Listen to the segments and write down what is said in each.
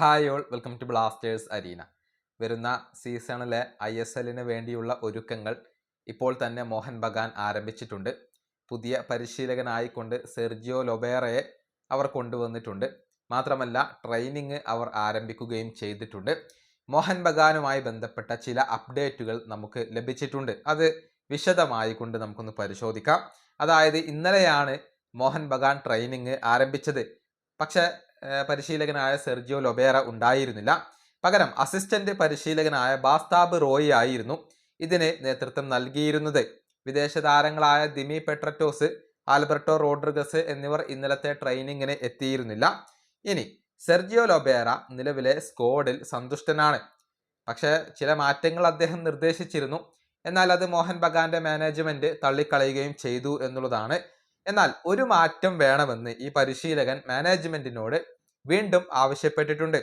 Hi all welcome to Blasters arena. വരുന്ന സീസണിലെ I S എല്ലിന് വേണ്ടിയുള്ള ഒരുക്കങ്ങൾ ഇപ്പോൾ തന്നെ മോഹൻ ബഗാൻ ആരംഭിച്ചിട്ടുണ്ട്. പുതിയ പരിശീലകനായിക്കൊണ്ട് സെർജിയോ ലൊബേറയെ അവർ കൊണ്ടുവന്നിട്ടുണ്ട്. മാത്രമല്ല ട്രെയിനിങ് അവർ ആരംഭിക്കുകയും ചെയ്തിട്ടുണ്ട്. മോഹൻ ബഗാനുമായി ബന്ധപ്പെട്ട ചില അപ്ഡേറ്റുകൾ നമുക്ക് ലഭിച്ചിട്ടുണ്ട്. അത് വിശദമായി കൊണ്ട് നമുക്കൊന്ന് പരിശോധിക്കാം. അതായത് ഇന്നലെയാണ് മോഹൻ ബഗാൻ ട്രെയിനിങ് ആരംഭിച്ചത്. പക്ഷേ പരിശീലകനായ സെർജിയോ ലൊബേറ ഉണ്ടായിരുന്നില്ല. പകരം അസിസ്റ്റന്റ് പരിശീലകനായ ബാസ്താബ് റോയി ആയിരുന്നു ഇതിന് നേതൃത്വം നൽകിയിരുന്നത്. വിദേശ താരങ്ങളായ ദിമി പെട്രറ്റോസ് ആൽബർട്ടോ റോഡ്രിഗസ് എന്നിവർ ഇന്നലത്തെ ട്രെയിനിങ്ങിന് എത്തിയിരുന്നില്ല. ഇനി സെർജിയോ ലൊബേറ നിലവിലെ സ്കോഡിൽ സന്തുഷ്ടനാണ്. പക്ഷേ ചില മാറ്റങ്ങൾ അദ്ദേഹം നിർദ്ദേശിച്ചിരുന്നു. എന്നാൽ അത് മോഹൻ ബഗാന്റെ മാനേജ്മെന്റ് തള്ളിക്കളയുകയും ചെയ്തു എന്നുള്ളതാണ് എന്നാൽ ഒരു മാറ്റം വേണമെന്ന് ഈ പരിശീലകൻ മാനേജ്മെന്റിനോട് വീണ്ടും ആവശ്യപ്പെട്ടിട്ടുണ്ട്.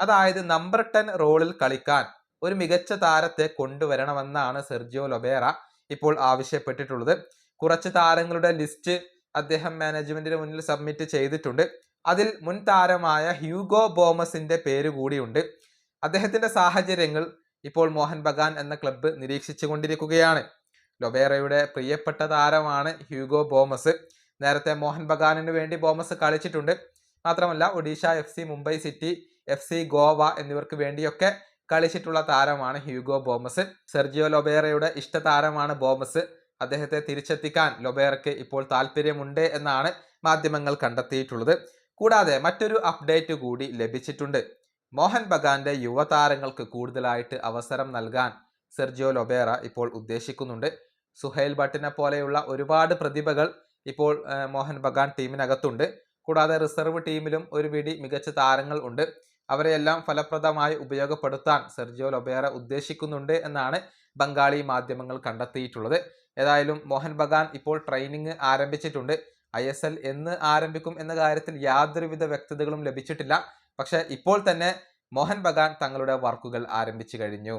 അതായത് നമ്പർ ടെൻ റോളിൽ കളിക്കാൻ ഒരു മികച്ച താരത്തെ കൊണ്ടുവരണമെന്നാണ് സെർജിയോ ലൊബേറ ഇപ്പോൾ ആവശ്യപ്പെട്ടിട്ടുള്ളത്. കുറച്ച് താരങ്ങളുടെ ലിസ്റ്റ് അദ്ദേഹം മാനേജ്മെന്റിന് മുന്നിൽ സബ്മിറ്റ് ചെയ്തിട്ടുണ്ട്. അതിൽ മുൻ താരമായ ഹ്യൂഗോ ബോമസിന്റെ പേര് കൂടിയുണ്ട്. അദ്ദേഹത്തിന്റെ സാഹചര്യങ്ങൾ ഇപ്പോൾ മോഹൻ ബഗാൻ എന്ന ക്ലബ്ബ് നിരീക്ഷിച്ചു കൊണ്ടിരിക്കുകയാണ് ലൊബേറയുടെ പ്രിയപ്പെട്ട താരമാണ് ഹ്യൂഗോ ബോമസ്. നേരത്തെ മോഹൻ ബഗാനിന് വേണ്ടി ബോമസ് കളിച്ചിട്ടുണ്ട്. മാത്രമല്ല Odisha F C Mumbai city F C Goa എന്നിവർക്ക് വേണ്ടിയൊക്കെ കളിച്ചിട്ടുള്ള താരമാണ് ഹ്യൂഗോ ബോമസ്. സെർജിയോ ലൊബേറയുടെ ഇഷ്ട താരമാണ് ബോമസ്. അദ്ദേഹത്തെ തിരിച്ചെത്തിക്കാൻ ലൊബേറയ്ക്ക് ഇപ്പോൾ താല്പര്യമുണ്ട് എന്നാണ് മാധ്യമങ്ങൾ കണ്ടെത്തിയിട്ടുള്ളത്. കൂടാതെ മറ്റൊരു അപ്ഡേറ്റ് കൂടി ലഭിച്ചിട്ടുണ്ട്. മോഹൻ ബഗാന്റെ യുവതാരങ്ങൾക്ക് കൂടുതലായിട്ട് അവസരം നൽകാൻ സെർജിയോ ലൊബേറ ഇപ്പോൾ ഉദ്ദേശിക്കുന്നുണ്ട്. സുഹൈൽ ഭട്ടിനെ പോലെയുള്ള ഒരുപാട് പ്രതിഭകൾ ഇപ്പോൾ മോഹൻ ബഗാൻ ടീമിനകത്തുണ്ട്. കൂടാതെ റിസർവ് ടീമിലും ഒരു പിടി മികച്ച താരങ്ങൾ ഉണ്ട്. അവരെയെല്ലാം ഫലപ്രദമായി ഉപയോഗപ്പെടുത്താൻ സെർജിയോ ലൊബേറ ഉദ്ദേശിക്കുന്നുണ്ട് എന്നാണ് ബംഗാളി മാധ്യമങ്ങൾ കണ്ടെത്തിയിട്ടുള്ളത്. ഏതായാലും മോഹൻ ബഗാൻ ഇപ്പോൾ ട്രെയിനിങ് ആരംഭിച്ചിട്ടുണ്ട്. ഐ എസ് എൽ എന്ന് ആരംഭിക്കും എന്ന കാര്യത്തിൽ യാതൊരുവിധ വ്യക്തതകളും ലഭിച്ചിട്ടില്ല. പക്ഷേ ഇപ്പോൾ തന്നെ മോഹൻ ബഗാൻ തങ്ങളുടെ വർക്കുകൾ ആരംഭിച്ചു കഴിഞ്ഞു.